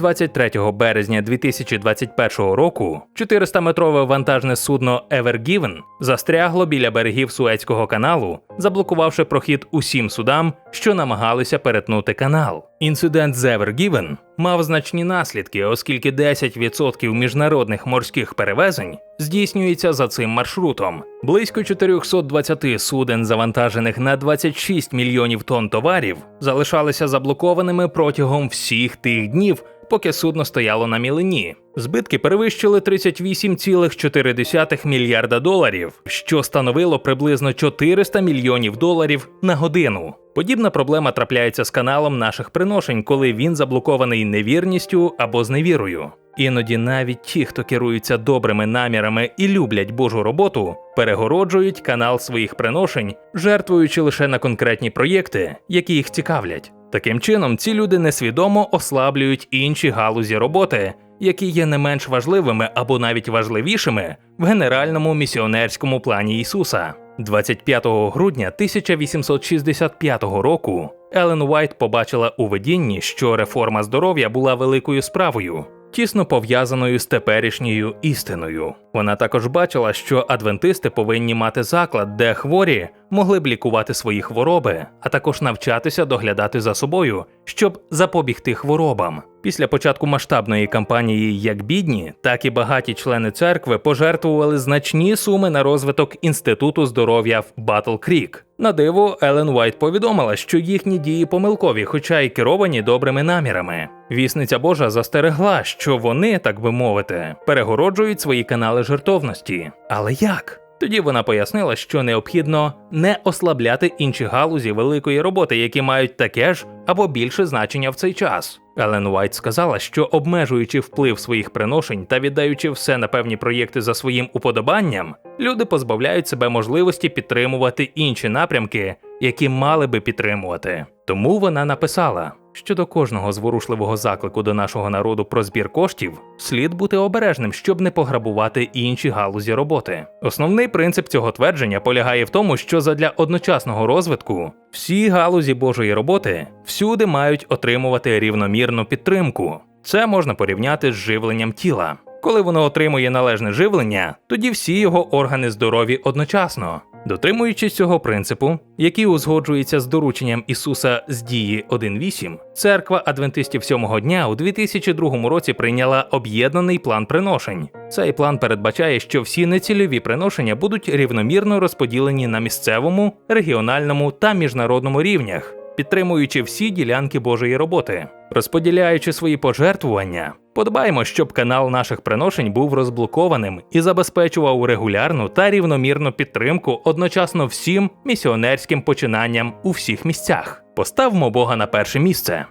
23 березня 2021 року 400-метрове вантажне судно Ever Given застрягло біля берегів Суецького каналу, заблокувавши прохід усім судам, що намагалися перетнути канал. Інцидент з Ever Given мав значні наслідки, оскільки 10% міжнародних морських перевезень здійснюється за цим маршрутом. Близько 420 суден, завантажених на 26 мільйонів тонн товарів, залишалися заблокованими протягом всіх тих днів, поки судно стояло на мілині. Збитки перевищили 38,4 мільярда доларів, що становило приблизно 400 мільйонів доларів на годину. Подібна проблема трапляється з каналом наших приношень, коли він заблокований невірністю або зневірою. Іноді навіть ті, хто керуються добрими намірами і люблять Божу роботу, перегороджують канал своїх приношень, жертвуючи лише на конкретні проєкти, які їх цікавлять. Таким чином, ці люди несвідомо ослаблюють інші галузі роботи, які є не менш важливими або навіть важливішими в генеральному місіонерському плані Ісуса. 25 грудня 1865 року Елен Уайт побачила у видінні, що реформа здоров'я була великою справою, тісно пов'язаною з теперішньою істиною. Вона також бачила, що адвентисти повинні мати заклад, де хворі могли б лікувати свої хвороби, а також навчатися доглядати за собою, щоб запобігти хворобам. Після початку масштабної кампанії як бідні, так і багаті члени церкви пожертвували значні суми на розвиток інституту здоров'я в Батл Крік. На диво, Елен Уайт повідомила, що їхні дії помилкові, хоча й керовані добрими намірами. Вісниця Божа застерегла, що вони, так би мовити, перегороджують свої канали жертовності. Але як? Тоді вона пояснила, що необхідно не ослабляти інші галузі великої роботи, які мають таке ж або більше значення в цей час. Елен Уайт сказала, що обмежуючи вплив своїх приношень та віддаючи все на певні проєкти за своїм уподобанням, люди позбавляють себе можливості підтримувати інші напрямки, які мали би підтримувати. Тому вона написала. Щодо кожного зворушливого заклику до нашого народу про збір коштів, слід бути обережним, щоб не пограбувати інші галузі роботи. Основний принцип цього твердження полягає в тому, що задля одночасного розвитку всі галузі Божої роботи всюди мають отримувати рівномірну підтримку. Це можна порівняти з живленням тіла. Коли воно отримує належне живлення, тоді всі його органи здорові одночасно. Дотримуючись цього принципу, який узгоджується з дорученням Ісуса з дії 1.8, церква адвентистів сьомого дня у 2002 році прийняла об'єднаний план приношень. Цей план передбачає, що всі нецільові приношення будуть рівномірно розподілені на місцевому, регіональному та міжнародному рівнях, підтримуючи всі ділянки Божої роботи, розподіляючи свої пожертвування. Подбаємо, щоб канал наших приношень був розблокованим і забезпечував регулярну та рівномірну підтримку одночасно всім місіонерським починанням у всіх місцях. Поставмо Бога на перше місце.